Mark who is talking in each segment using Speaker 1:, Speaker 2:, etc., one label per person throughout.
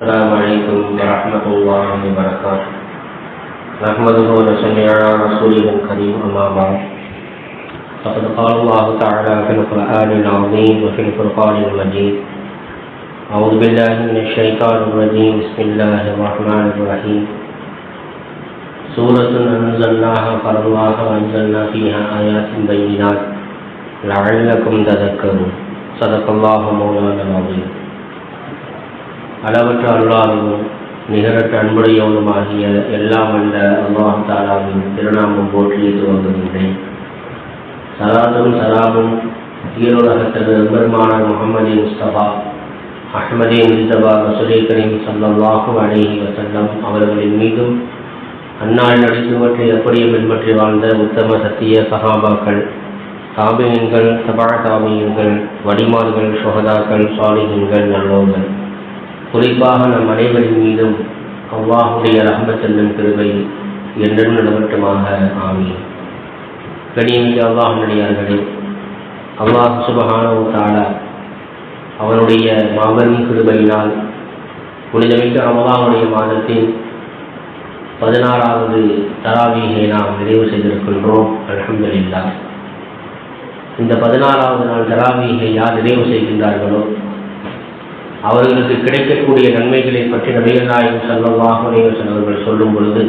Speaker 1: السلام عليكم ورحمة الله وبركاته. نحمده ونصلي على رسوله الكريم أما بعد. فقد قال الله تعالى في القرآن العظيم وفي الفرقان المجيد. أعوذ بالله من الشيطان الرجيم. بسم الله الرحمن الرحيم. سورة أنزلناها فرضناها وأنزلنا فيها آيات بينات لعلكم تذكرون. صدق الله مولانا العظيم. அளவற்ற அருளாகவும் நிகரற்ற அன்புடையவனுமாகிய எல்லாம் அல்ல அல்லாஹ் தாலாவின் திருநாமம் போற்றி துவங்குகின்றேன் சலாத்தும் சலாமும் ஈரோலகத்தது பெருமான முகமது முஸ்தபா அஹ்மதே முஸ்தபா ரசுலே கரீம் சல்லாஹூ அலேஹி வசல்லம் அவர்களின் மீதும் அந்நாள் நடித்துவற்றை எப்படியும் பின்பற்றி வாழ்ந்த உத்தம சத்திய சகாபாக்கள் தாபியன்கள் சபாழ தாபியன்கள் வடிமான்கள் சுகதாக்கள் சாலிகன்கள் நல்லோர்கள். குறிப்பாக நம் அனைவரின் மீதும் அவ்வாஹுடைய ரஹமத்தல்லன் கிருபை என்றும் நிலவட்டுமாக. ஆமீன். கணியமிக்க அல்லாஹ் நடிகார்களே அல்லாஹ் சுபஹானவு தாலா அவனுடைய மாபெரும் கிருபையினால் புனிதமிக்க ரமலானுடைய மாதத்தின் பதினாறாவது தராவீகை நாம் நிறைவு செய்திருக்கின்றோம். அலமதுல்லா இந்த பதினாறாவது நாள் தராவீகை யார் நிறைவு செய்கின்றார்களோ அவர்களுக்கு கிடைக்கக்கூடிய நன்மைகளை பற்றி நபிகள் நாயகம் செல்லவாக அவர்கள் சொல்லும் பொழுது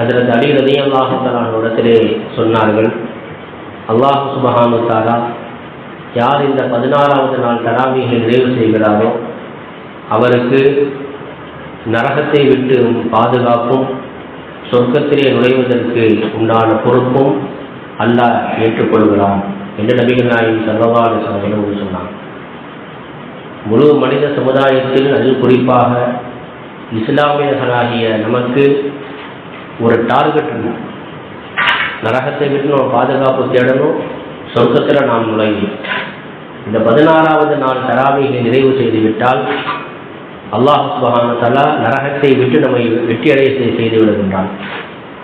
Speaker 1: அதில் அலி ரதியல்லாஹத்தலான இடத்திலே சொன்னார்கள் அல்லாஹு சுபஹானு தாரா யார் இந்த பதினாறாவது நாள் தராமிகை நிறைவு செய்கிறாரோ அவருக்கு நரகத்தை விட்டு பாதுகாப்பும் சொர்க்கத்திலே நுழைவதற்கு உண்டான பொறுப்பும் அல்லாஹ் ஏற்றுக்கொள்கிறான் என்று நபிகள் நாயகம் செல்லவாறு அவர்கள் சொன்னார் முழு மனித சமுதாயத்தில் அது குறிப்பாக இஸ்லாமியர்களாகிய நமக்கு ஒரு டார்கெட் நரகத்தை விட்டு நம்ம பாதுகாப்பு தேடணும் சொர்க்கத்தில் நாம் நுழையும் இந்த பதினாறாவது நாள் தராவிகளை நிறைவு செய்துவிட்டால் அல்லாஹ் தலா நரகத்தை விட்டு நம்மை வெற்றியடைய செய்து விடுகின்றான்.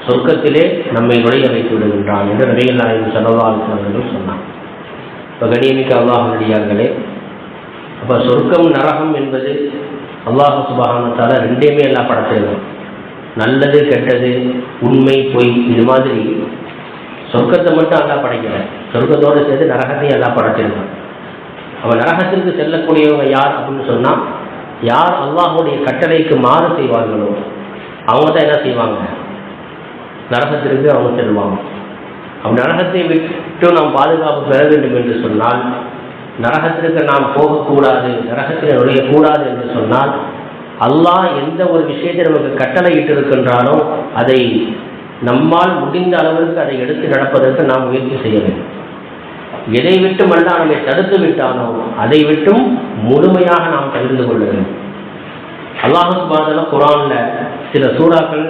Speaker 1: சொர்க்கத்திலே நம்மை நுழைய வைத்து விடுகின்றான் என்று நபிகள் நாயகம் செலவாளர்கள் சொன்னான் இப்போ கணியமிக்க அல்லாஹ் நடிகார்களே அப்போ சொர்க்கம் நரகம் என்பது அல்லாஹு சுபானத்தால் ரெண்டையுமே எல்லாம் படைச்சிருக்கோம் நல்லது கெட்டது உண்மை பொய் இது மாதிரி சொர்க்கத்தை மட்டும் எல்லாம் படைக்கல. சொர்க்கத்தோடு சேர்த்து நரகத்தையும் எல்லாம் படைச்சிருக்கோம் அவன் நரகத்திற்கு செல்லக்கூடியவங்க யார் அப்படின்னு சொன்னால் யார் அல்லாஹுடைய கட்டளைக்கு மாறு செய்வார்களோ அவங்க தான் என்ன செய்வாங்க? நரகத்திற்கு அவங்க செல்வாங்க. அவன் நரகத்தை விட்டு நாம் பாதுகாப்பு பெற வேண்டும் என்று சொன்னால் நரகத்திற்கு நாம் போகக்கூடாது நரகத்தில் நுழையக்கூடாது என்று சொன்னால் அல்லாஹ் எந்த ஒரு விஷயத்தை நமக்கு கட்டளை இருக்கின்றானோ அதை நம்மால் முடிந்த அளவிற்கு அதை எடுத்து நடப்பதற்கு நாம் முயற்சி செய்ய வேண்டும். எதை விட்டும் அல்ல நம்மை தடுத்து விட்டானோ அதை விட்டும் முழுமையாக நாம் தெரிந்து கொள்ள வேண்டும். அல்லாஹு பாதல குரான்ல சில சூறாக்கள்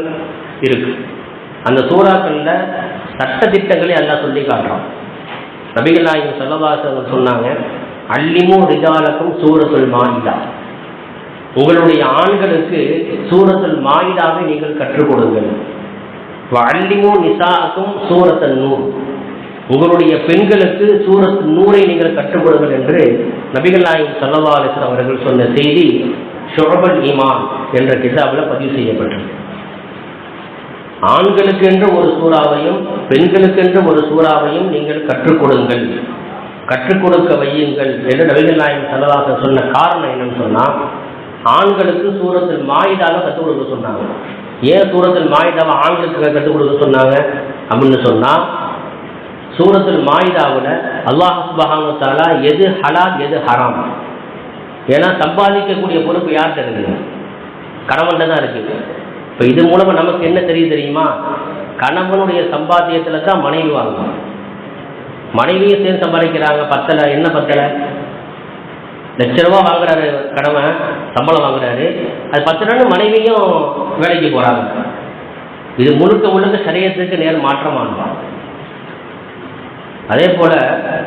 Speaker 1: இருக்கு. அந்த சூறாக்கள்ல சட்ட திட்டங்களை எல்லாம் சொல்லி காட்டுறோம் நபிகள் நாயகம் சொன்னாங்க அல்லிமோ ரிஜாலக்கும் சூரத்துல் மாயிதா. உங்களுடைய ஆண்களுக்கு சூரத்துல் மாயிதாவை நீங்கள் கற்றுக் கொடுங்கள். அல்லிமோ நிசாக்கும் சூரத்தன் நூல் உங்களுடைய பெண்களுக்கு சூரத் நூரை நீங்கள் கற்றுக் கொடுங்கள் என்று நபிகள் நாயகம் சல்லவாலிசன் அவர்கள் சொன்ன செய்தி ஷொரபல் ஈமான் என்ற கிதாபில் பதிவு செய்யப்பட்டது ஆண்களுக்கென்று ஒரு சூறாவையும் பெண்களுக்கென்று ஒரு சூறாவையும் நீங்கள் கற்றுக் கொடுங்கள் கற்றுக் கொடுக்க வையுங்கள் என்று நபிகள் நாயகம் செலவாக சொன்ன காரணம் என்னன்னு சொன்னால் ஆண்களுக்கு சூரத்தில் மாயிதாவை கற்றுக் கொடுக்க சொன்னாங்க. ஏன் சூரத்தில் மாயிதாவை ஆண்களுக்கு கற்றுக் கொடுக்க சொன்னாங்க? அப்படின்னு சொன்னால் சூரத்தில் மாயிதாவில் அல்லாஹ் சுபஹானுத்தாலா எது ஹலால் எது ஹராம்? ஏன்னா சம்பாதிக்கக்கூடிய பொறுப்பு யார்கிட்ட இருக்குது கணவன்கிட்ட தான் இருக்குது இப்போ இது மூலமாக நமக்கு என்ன தெரியுது தெரியுமா? கணவனுடைய சம்பாத்தியத்தில் தான் மனைவி வாங்குவோம் மனைவியும் சேர்ந்து சம்பாதிக்கிறாங்க பத்தலை என்ன பத்தலை? லட்ச ரூபா வாங்குறாரு கணவன் சம்பளம் வாங்குறாரு. அது பத்தலைன்னு மனைவியும் வேலைக்கு போகிறாங்க இது முழுக்க முழுக்க சரியத்துக்கு நேர் மாற்றமானதான் அதே போல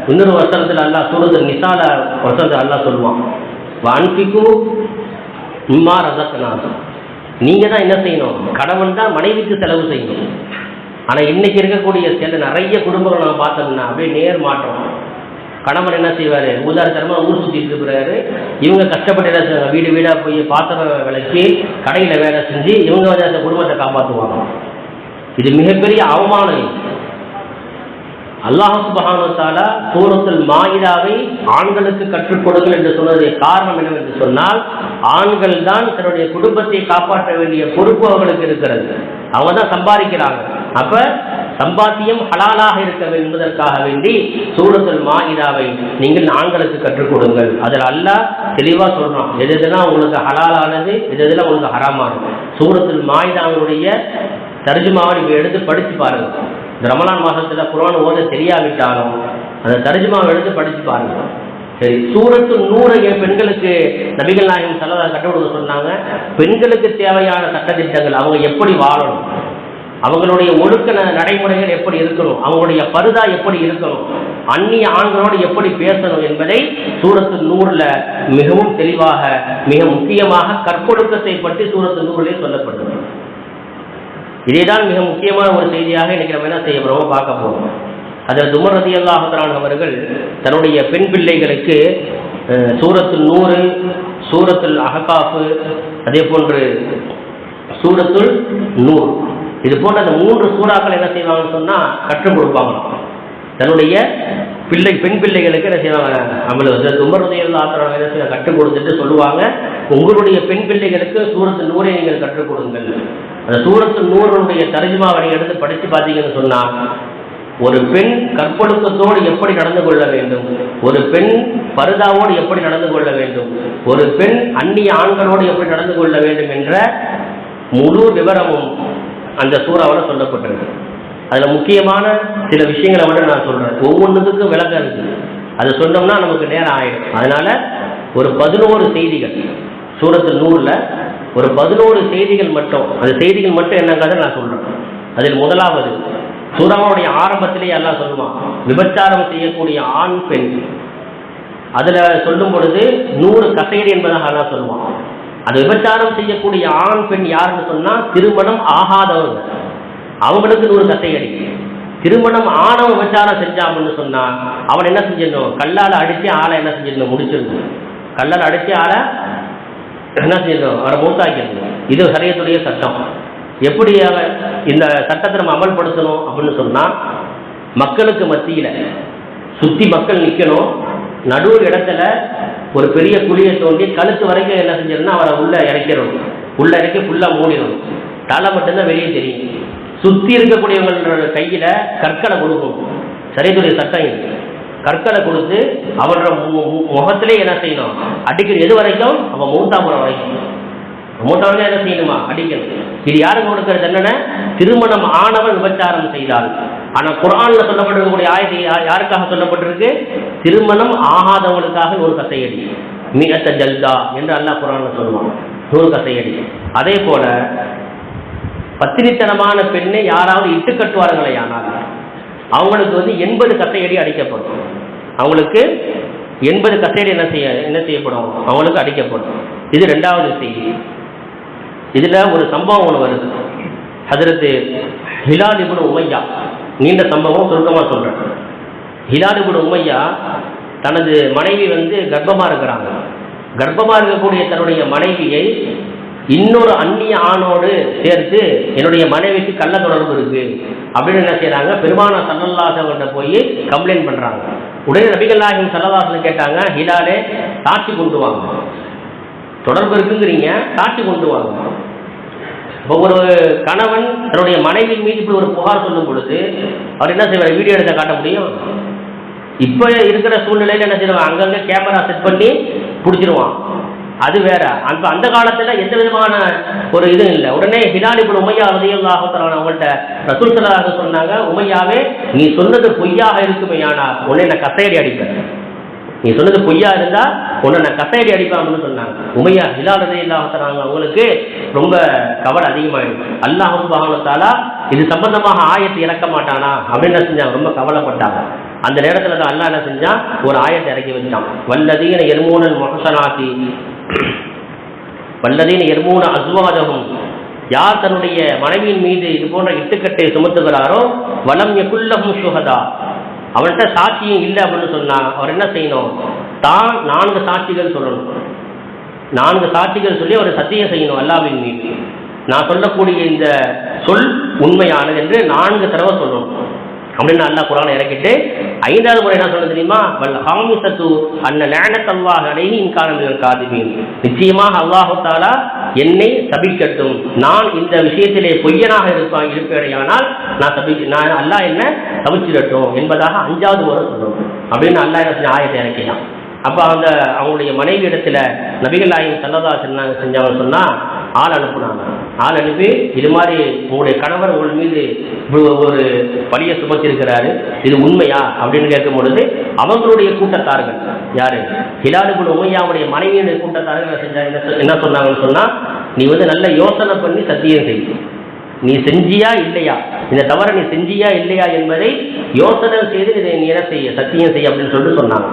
Speaker 1: இன்னொரு வசனத்தில் அல்லா சூரத்து நிசால வருஷத்தில் அல்லா சொல்லுவான் வான்பிக்கும் இம்மா ரசக்கனாசம் நீங்கள் தான் என்ன செய்யணும்? கணவன் தான் மனைவிக்கு செலவு செய்யணும். ஆனால் இன்னைக்கு இருக்கக்கூடிய சில நிறைய குடும்பங்கள் நம்ம பார்த்தோம்னா அப்படியே நேர் மாற்றம். கணவன் என்ன செய்வார்? ஊதாரித்தனமாக ஊர் சுற்றிட்டு இருக்கிறாரு. இவங்க கஷ்டப்பட்டு என்ன செய்வாங்க? வீடு வீடாக போய் பாத்திரம் விளக்கி கடையில் வேலை செஞ்சு இவங்க வந்து அந்த குடும்பத்தை காப்பாற்றுவாங்க இது மிகப்பெரிய அவமானம் அல்லாஹ் சுபஹானு தஆலா சூரத்துல் ஆண்களுக்கு கற்றுக் கொடுங்கள் என்று சொன்னதை காரணம் என்னவென்று சொன்னால் ஆண்கள் தான் தன்னுடைய குடும்பத்தை காப்பாற்ற வேண்டிய பொறுப்பு அவர்களுக்கு இருக்கிறது. அவங்க தான் சம்பாதிக்கிறாங்க. அப்ப சம்பாத்தியம் ஹலாலாக இருக்க என்பதற்காக வேண்டி சூரத்துல் மாயிதாவை நீங்கள் ஆண்களுக்கு கற்றுக் கொடுங்கள். அதில் அல்லாஹ் தெளிவா சொல்றோம் எது எதுனா உங்களுக்கு ஹலாலானது எது எதுலாம் உங்களுக்கு ஹராமானது. சூரத்தில் மாயிதாவினுடைய தர்ஜுமாவை நீங்கள் எடுத்து படித்து பாருங்க. இந்த ரமலான் மாதத்தில் குரான் ஓத தெரியாவிட்டாலும் அந்த தர்ஜுமாவை எழுந்து படித்து பாருங்க. சரி சூரத்து நூறு பெண்களுக்கு நபிகள் நாயகம் செலவாக கற்றுக் கொடுக்க சொன்னாங்க. பெண்களுக்கு தேவையான சட்டத்திட்டங்கள் அவங்க எப்படி வாழணும்? அவங்களுடைய ஒழுக்க நடைமுறைகள் எப்படி இருக்கணும்? அவங்களுடைய பருதா எப்படி இருக்கணும்? அந்நிய ஆண்களோடு எப்படி பேசணும் என்பதை சூரத்து நூறில் மிகவும் தெளிவாக மிக முக்கியமாக கற்பொழுக்கத்தை பற்றி சூரத்து நூறிலே சொல்லப்பட்டது இதேதான் மிக முக்கியமான ஒரு செய்தியாக இன்றைக்கி நம்ம என்ன செய்ய போகிறோம் பார்க்க போகிறோம் அதில் துமர் ரதி அல்லாஹரான் அவர்கள் தன்னுடைய பெண் பிள்ளைகளுக்கு சூரத்தில் சூரத்துல் நூறு சூரத்துல் அஹகாஃபு அதே போன்று சூரத்துல் நூர். இது போன்ற அந்த மூன்று சூறாக்கள் என்ன செய்வாங்கன்னு சொன்னால் கற்றுக் கொடுப்பாங்க. தன்னுடைய பிள்ளை பெண் பிள்ளைகளுக்கு என்ன செய்வாங்க? நம்மளுக்கு துமர் உதயம் ஆத்திரம் என்ன செய்வாங்க கற்றுக் கொடுத்துட்டு சொல்லுவாங்க உங்களுடைய பெண் பிள்ளைகளுக்கு சூரத்து நூறை நீங்கள் கற்றுக் கொடுங்கள். அந்த சூரத்து நூறுடைய தர்ஜுமாவை எடுத்து படித்து பார்த்தீங்கன்னு சொன்னால் ஒரு பெண் கற்பொழுக்கத்தோடு எப்படி நடந்து கொள்ள வேண்டும்? ஒரு பெண் பருதாவோடு எப்படி நடந்து கொள்ள வேண்டும்? ஒரு பெண் அந்நிய ஆண்களோடு எப்படி நடந்து கொள்ள வேண்டும் என்ற முழு விவரமும் அந்த சூறாவில் சொல்லப்பட்டிருக்கு. அதில் முக்கியமான சில விஷயங்களை மட்டும் நான் சொல்கிறேன் ஒவ்வொன்றுத்துக்கும் விளக்கம் இருக்குது அதை சொன்னோம்னா நமக்கு நேரம் ஆயிடும். அதனால ஒரு பதினோரு செய்திகள். சூரத்து நூறில் ஒரு பதினோரு செய்திகள் மட்டும். அந்த செய்திகள் மட்டும் என்னங்கிறத நான் சொல்கிறேன் அதில் முதலாவது சூறாவுடைய ஆரம்பத்திலேயே எல்லாம் சொல்லுவான் விபச்சாரம் செய்யக்கூடிய ஆண் பெண். அதுல சொல்லும் பொழுது நூறு கசையடி என்பதாக அல்லாஹ் சொல்லுவான். அது விபச்சாரம் செய்யக்கூடிய ஆண் பெண் யாருன்னு சொன்னா திருமணம் ஆகாதவங்க. அவங்களுக்கு நூறு கசையடி. திருமணம் ஆணவ விபச்சாரம் செஞ்சான் சொன்னால் சொன்னா அவன் என்ன செஞ்சிடணும்? கல்லால் அடிச்சு ஆளை என்ன செஞ்சிடணும்? முடிச்சிடணும். கல்லால் அடிச்சு ஆளை என்ன செய்யணும்? அவரை மூத்தாக்கிடணும். இது சரியத்துடைய சட்டம். எப்படி இந்த சட்டத்தை நம்ம அமல்படுத்தணும் அப்படின்னு சொன்னால் மக்களுக்கு மத்தியில் சுற்றி மக்கள் நிற்கணும் நடு இடத்துல ஒரு பெரிய குழியை தோண்டி கழுத்து வரைக்கும் என்ன செஞ்சிடணும்? அவரை உள்ளே இறக்கிடணும். உள்ள இறக்கி ஃபுல்லாக மூடிடணும். தலை மட்டும்தான் வெளியே தெரியும். சுற்றி இருக்கக்கூடியவங்களோட கையில் கற்களை கொடுக்கும் சரியத்துடைய சட்டம் இருக்குது கற்களை கொடுத்து அவனோட மு- மு- முகத்திலே என்ன செய்யணும்? அடிக்கடி எது வரைக்கும்? அவன் மூத்தாபுரம் வரைக்கும். மூத்தவர்கள் என்ன செய்யணுமா? அடிக்கணும். இது யாருக்கு கொடுக்கிற தண்டனை திருமணம் ஆனவன் விபச்சாரம் செய்தால். ஆனா குரானில் சொல்லப்பட்டிருக்கக்கூடிய ஆயத்தை யாருக்காக சொல்லப்பட்டிருக்கு? திருமணம் ஆகாதவங்களுக்காக ஒரு கசையடி. மிகத்த ஜல்தா என்று அல்லாஹ் குரானில் சொல்லுவான். நூறு கசையடி. அதே போல பத்தினித்தனமான பெண்ணை யாராவது இட்டு கட்டுவார்களே ஆனால் அவங்களுக்கு வந்து எண்பது கசையடி அடிக்கப்படும். அவங்களுக்கு எண்பது கசையடி என்ன செய்ய என்ன செய்யப்படும்? அவங்களுக்கு அடிக்கப்படும். இது ரெண்டாவது செய்தி. இதில் ஒரு சம்பவம் ஒன்று வருது. அதற்கு ஹிலால் உமையா நீண்ட சம்பவம் சுருக்கமாக சொல்கிறேன் ஹிலால் உமையா தனது மனைவி வந்து கர்ப்பமாக இருக்கிறாங்க. கர்ப்பமாக இருக்கக்கூடிய தன்னுடைய மனைவியை இன்னொரு அந்நிய ஆணோடு சேர்த்து என்னுடைய மனைவிக்கு கள்ள தொடர்பு இருக்கு. அப்படின்னு என்ன செய்யறாங்க பெருமானா சல்லல்லாசவங்கிட்ட போய் கம்ப்ளைண்ட் பண்றாங்க. உடனே நபிகள் சல்லதாசன் கேட்டாங்க ஹிலாலே சாட்சி கொண்டு வாங்க. தொடர்பு இருக்குங்கிறீங்க சாட்சி கொண்டு வாங்க. இப்போ ஒரு கணவன் தன்னுடைய மனைவி மீது இப்படி ஒரு புகார் சொல்லும் பொழுது அவர் என்ன செய்வார்? வீடியோ எடுத்து காட்ட முடியும்? இப்போ இருக்கிற சூழ்நிலையில் என்ன செய்வான் அங்கங்கே கேமரா செட் பண்ணி பிடிச்சிருவான். அது வேற. அந்த அந்த காலத்துல எந்த விதமான ஒரு இதுவும் இல்லை. உடனே ஹிலால் இப்படி உமையா ரதியல்லாஹத்தலான அவங்கள்ட்ட ரசூல் சொன்னாங்க உமையாவே நீ சொன்னது பொய்யாக இருக்குமே ஆனா உன்னை நான் கசையடி அடிப்பேன். நீ சொன்னது பொய்யா இருந்தா உன்னை நான் கசையடி அடிப்பேன் அப்படின்னு சொன்னாங்க. உமையா ஹிலால் ரதியல்லாஹத்தலாங்க அவங்களுக்கு ரொம்ப கவலை அதிகமாயிடுச்சு. அல்லாஹும் சுபஹானத்தாலா இது சம்பந்தமாக ஆயத்தை இறக்க மாட்டானா அப்படின்னு என்ன செஞ்சாங்க? ரொம்ப கவலைப்பட்டாங்க. அந்த நேரத்துல தான் அல்லா என்ன செஞ்சான்? ஒரு ஆயத்தை இறக்கி வச்சான். வல்லதீன எர்மூனல் முஹசனாத்தி வல்லதீன் எர்மூன அஸ்வாதமும் யார் தன்னுடைய மனைவியின் மீது இது போன்ற இட்டுக்கட்டை சுமத்துகிறாரோ வலம் எக்குல்லகும் சுகதா அவன்கிட்ட சாட்சியும் இல்லை அப்படின்னு சொன்னா அவர் என்ன செய்யணும்? தான் நான்கு சாட்சிகள் சொல்லணும். நான்கு சாட்சிகள் சொல்லி அவர் சத்தியம் செய்யணும் அல்லாவின் மீது. நான் சொல்லக்கூடிய இந்த சொல் உண்மையானது என்று நான்கு தடவை சொல்லணும். அப்படின்னு அல்லா குரானை இறக்கிட்டு ஐந்தாவது முறை என்ன சொல்ல தெரியுமா? வல் ஹாமிசத்து அன்ன லேனத்தல்லாஹ் அலைஹி இன்கான காதிமீன் நிச்சயமாக அல்லாஹு தாலா என்னை சபிக்கட்டும். நான் இந்த விஷயத்திலே பொய்யனாக இருப்பான் இருப்பேனையானால் நான் சபி நான் அல்லாஹ் என்ன சபிச்சிடட்டும் என்பதாக அஞ்சாவது முறை சொல்லணும். அப்படின்னு அல்லாஹ் என்ன ஆயத்தை இறக்கினான். அப்போ அந்த அவங்களுடைய மனைவி இடத்துல நபிகள் நாயகம் சல்லதா செஞ்சாங்க சொன்னால் ஆள் அனுப்புனாங்க. ஆள் அனுப்பி இது மாதிரி உங்களுடைய கணவர் உங்கள் மீது ஒரு பழியை சுமத்திருக்கிறாரு இது உண்மையா? அப்படின்னு கேட்கும் பொழுது அவங்களுடைய கூட்டத்தார்கள் யாரு? ஹிலாலுக்குள் உமையாவுடைய மனைவியுடைய கூட்டத்தார்கள் செஞ்சாங்க என்ன சொ- என்ன சொன்னாங்கன்னு சொன்னால் நீ வந்து நல்ல யோசனை பண்ணி சத்தியம் செய். நீ செஞ்சியா இல்லையா? இந்த தவறை நீ செஞ்சியா இல்லையா என்பதை யோசனை செய்து இதை நீ என்ன செய்ய சத்தியம் செய்ய அப்படின்னு சொல்லிட்டு சொன்னாங்க.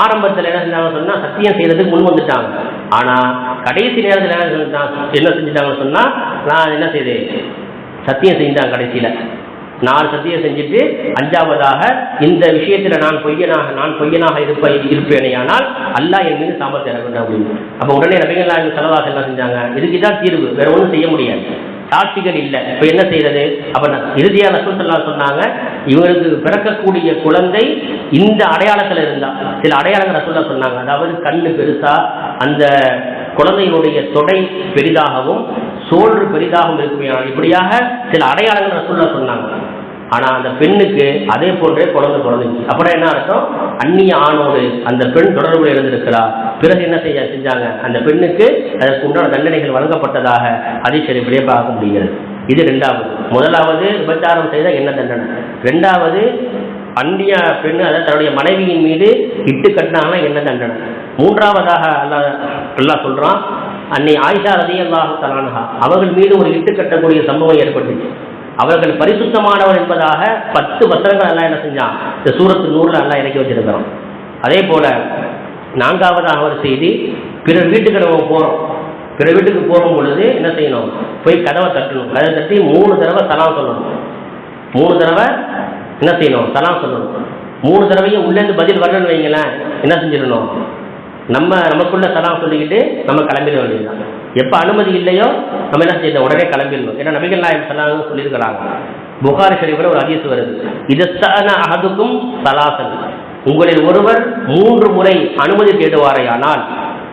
Speaker 1: ஆரம்பத்தில் என்ன செஞ்சாங்க சொன்னா சத்தியம் செய்யறதுக்கு முன் வந்துட்டாங்க. ஆனா கடைசி நேரத்தில் என்ன செஞ்சாங்க என்ன செஞ்சுட்டாங்கன்னு சொன்னா நான் என்ன செய்தேன்? சத்தியம் செஞ்சாங்க கடைசியில. நான் சத்தியம் செஞ்சுட்டு அஞ்சாவதாக இந்த விஷயத்துல நான் பொய்யனாக நான் பொய்யனாக இருப்ப இருப்பேனையானால் அல்லாஹ் என் மீது சாபத்தை இறக்கணும் அப்படின்னு. அப்ப உடனே நபிகள் நாயகம் செலவாக என்ன செஞ்சாங்க? இதுக்கு தான் தீர்வு. வேற ஒன்றும் செய்ய முடியாது. சாட்சிகள் இல்லை. இப்ப என்ன செய்யறது? அப்ப இறுதியான சூழ்நிலை சொன்னாங்க இவருக்கு பிறக்கக்கூடிய குழந்தை இந்த அடையாளத்துல இருந்தா. சில அடையாளங்கள் ரசூல்லா சொன்னாங்க. அதாவது கண்ணு பெருசா அந்த குழந்தையினுடைய தொடை பெரிதாகவும் சோழ்று பெரிதாகவும் இருக்குமையான இப்படியாக சில அடையாளங்கள் ரசூல்லா சொன்னாங்க. ஆனா அந்த பெண்ணுக்கு அதே போன்றே குழந்தை பிறந்துச்சு. அப்புறம் என்ன அர்த்தம்? அந்நிய ஆணோடு அந்த பெண் தொடர்பு இருந்திருக்கிறார் பிறகு என்ன செய்ய செஞ்சாங்க? அந்த பெண்ணுக்கு அதற்கு உண்டான தண்டனைகள் வழங்கப்பட்டதாக அதிசரிப்படியே பார்க்க முடிகிறது. இது ரெண்டாவது. முதலாவது விபச்சாரம் செய்த என்ன தண்டனை? ரெண்டாவது அந்நிய பெண் அதாவது தன்னுடைய மனைவியின் மீது இட்டு கட்டினாங்கன்னா என்ன தண்டனை? மூன்றாவதாக அல்லா அல்லாஹ் சொல்றான் அன்னை ஆயிஷா ரதி அல்லாஹு தலானஹா அவர்கள் மீது ஒரு இட்டு கட்டக்கூடிய சம்பவம் ஏற்பட்டுச்சு. அவர்கள் பரிசுத்தமானவர் என்பதாக பத்து வசனங்கள் எல்லாம் என்ன செஞ்சான்? இந்த சூரத்து நூறுல எல்லாம் இறக்கி வச்சிருக்கிறோம் அதே போல நான்காவதாக ஒரு செய்தி பிறர் வீட்டுக்கு நம்ம போறோம். பிற வீட்டுக்கு போகும் பொழுது என்ன செய்யணும்? போய் கதவை தட்டணும். கதவை தட்டி மூணு தடவை தலாம் சொல்லணும். மூணு தடவை என்ன செய்யணும்? தலாம் சொல்லணும். மூணு தடவையும் உள்ளேருந்து பதில் வரணும்னு வைங்களேன் என்ன செஞ்சிடணும்? நம்ம நமக்குள்ள தலாம் சொல்லிக்கிட்டு நம்ம கிளம்பிட வேண்டியதுதான். எப்போ அனுமதி இல்லையோ நம்ம என்ன செய்யணும் உடனே கிளம்பிடணும். ஏன்னா நபிகள் நாயம் சலாம் சொல்லியிருக்கிறாங்க. புகாரி ஷரீஃபில் ஒரு அதிசு வருது. இதஸ்தான அகதுக்கும் சலாசன் உங்களில் ஒருவர் மூன்று முறை அனுமதி தேடுவாரையானால்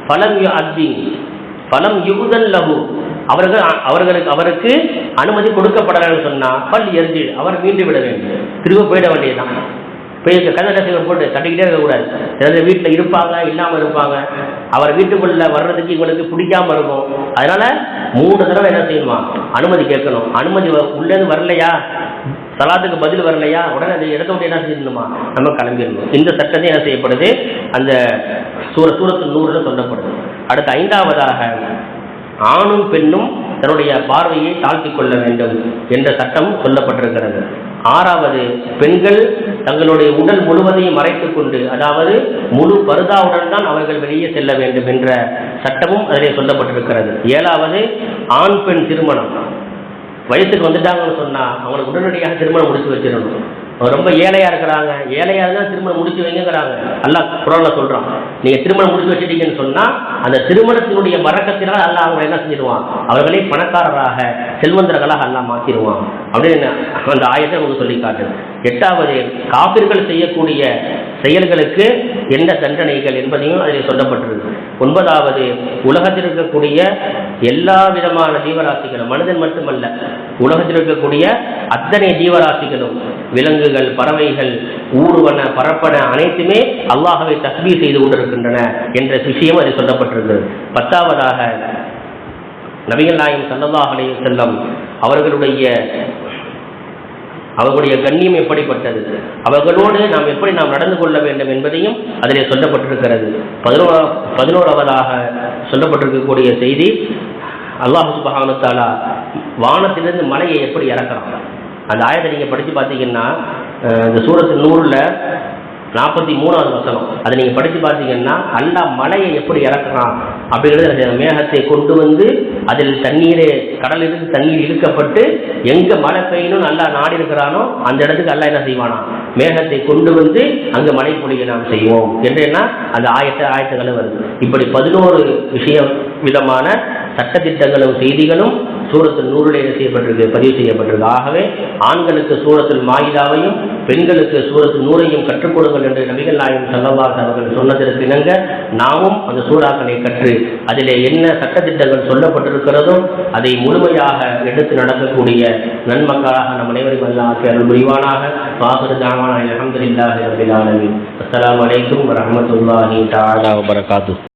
Speaker 1: பலம் அத்தி பலம் யுகுதன் லகு அவர்கள் அவர்களுக்கு அவருக்கு அனுமதி கொடுக்கப்படலன்னு சொன்னா பல் எரிஞ்சு அவர் மீண்டு விட வேண்டும். திரும்ப போயிட வேண்டியதுதான். போய் கதை ரசிகர் போட்டு தட்டிக்கிட்டே இருக்கக்கூடாது. சில வீட்டில் இருப்பாங்க இல்லாமல் இருப்பாங்க. அவர் வீட்டுக்குள்ள வர்றதுக்கு இவங்களுக்கு பிடிக்காம இருக்கும். அதனால மூணு தடவை என்ன செய்யணுமா? அனுமதி கேட்கணும். அனுமதி வ- உள்ளேருந்து வரலையா? சலாத்துக்கு பதில் வரலையா? உடனே அதை எடுத்த விட்டு என்ன செய்யணுமா? நம்ம கிளம்பிடணும். இந்த சட்டத்தை என்ன செய்யப்படுது? அந்த சூர சூரத்து நூறுல சொல்லப்படுது. அடுத்து ஐந்தாவதாக ஆணும் பெண்ணும் தன்னுடைய பார்வையை தாழ்த்தி கொள்ள வேண்டும் என்ற சட்டம் சொல்லப்பட்டிருக்கிறது. ஆறாவது பெண்கள் தங்களுடைய உடல் முழுவதையும் மறைத்துக் கொண்டு அதாவது முழு பருதாவுடன் தான் அவர்கள் வெளியே செல்ல வேண்டும் என்ற சட்டமும் அதிலே சொல்லப்பட்டிருக்கிறது. ஏழாவது ஆண் பெண் திருமணம். வயசுக்கு வந்துட்டாங்கன்னு சொன்னால் அவங்களுக்கு உடனடியாக திருமணம் முடித்து வச்சிடணும். ரொம்ப ஏழையா இருக்கிறாங்க. ஏழையா இருந்தா திருமணம் முடிச்சு வைங்கிறாங்க அல்லாஹ் குரான்ல சொல்றான். நீங்க திருமணம் முடிச்சு வச்சிட்டீங்கன்னு சொன்னா அந்த திருமணத்தினுடைய மறக்கத்தினால் அல்லாஹ் அவங்களை என்ன செஞ்சிருவான் அவர்களே பணக்காரராக செல்வந்தர்களாக அல்லாஹ் மாத்திடுவான். அப்படின்னு அந்த ஆயத்தை உங்களுக்கு சொல்லி காட்டுது. எட்டாவது காப்பிர்கள் செய்யக்கூடிய செயல்களுக்கு என்ன தண்டனைகள் என்பதையும் அதில் சொல்லப்பட்டிருக்கு. ஒன்பதாவது உலகத்தில் இருக்கக்கூடிய எல்லா விதமான ஜீவராசிகளும் மனிதன் மட்டுமல்ல உலகத்தில் இருக்கக்கூடிய அத்தனை ஜீவராசிகளும் விலங்குகள் பறவைகள் ஊர்வன பரப்பன அனைத்துமே அல்லாஹவை தஸ்பீ செய்து கொண்டிருக்கின்றன என்ற விஷயம் அது சொல்லப்பட்டிருக்கிறது. பத்தாவதாக நபிகள் நாயம் ஸல்லல்லாஹு அலையம் செல்லம் அவர்களுடைய அவர்களுடைய கண்ணியம் எப்படிப்பட்டது? அவர்களோடு நாம் எப்படி நாம் நடந்து கொள்ள வேண்டும் என்பதையும் அதிலே சொல்லப்பட்டிருக்கிறது. பதினோரா பதினோராவதாக சொல்லப்பட்டிருக்கக்கூடிய செய்தி அல்லாஹு சுபஹானு வானத்திலிருந்து மலையை எப்படி இறக்குறான்? அந்த ஆயத்தை நீங்கள் படித்து பார்த்தீங்கன்னா இந்த சூரத்து நூறில் நாற்பத்தி மூணாவது வசனம். அதை நீங்கள் படித்து பார்த்தீங்கன்னா அல்லாஹ் மலையை எப்படி இறக்குறான்? அப்படிங்கிறது என்ன மேகத்தை கொண்டு வந்து அதில் தண்ணீரை கடலிலிருந்து தண்ணீர் இழுக்கப்பட்டு எங்க மழை பெய்யணும் நல்லா நாடி இருக்கிறானோ அந்த இடத்துக்கு நல்லா என்ன செய்வானா? மேகத்தை கொண்டு வந்து அங்கு மழை பொழிய நாம் செய்வோம். என்றேன்னா அந்த ஆயத்த ஆயத்தங்களும் வருது. இப்படி பதினோரு விஷயம் விதமான சட்டத்திட்டங்களும் செய்திகளும் சூரத்தில் நூறில் என்ன செய்யப்பட்டிருக்கு? பதிவு செய்யப்பட்டிருக்கு. ஆகவே ஆண்களுக்கு சூரத்தில் மாயிதாவையும் பெண்களுக்கு சூரத்தில் நூறையும் கற்றுக் கொடுங்கள் என்று நபிகள் நாயகம் சல்லல்லாஹு அவர்கள் சொன்னதற்கு இணங்க நாமும் அந்த சூறாக்களை கற்று அதிலே என்ன சட்டத்திட்டங்கள் சொல்லப்பட்டிருக்கிறதோ அதை முழுமையாக எடுத்து நடக்கக்கூடிய நன்மக்களாக நம் அனைவரும் அல்லா அருள் புரிவானாக. வாகுரு தாமான அலமதுல்லாஹி ரபில் அஸ்லாம் வலைக்கும் அலைக்கும் வரஹ்மத்துல்லாஹி தஆலா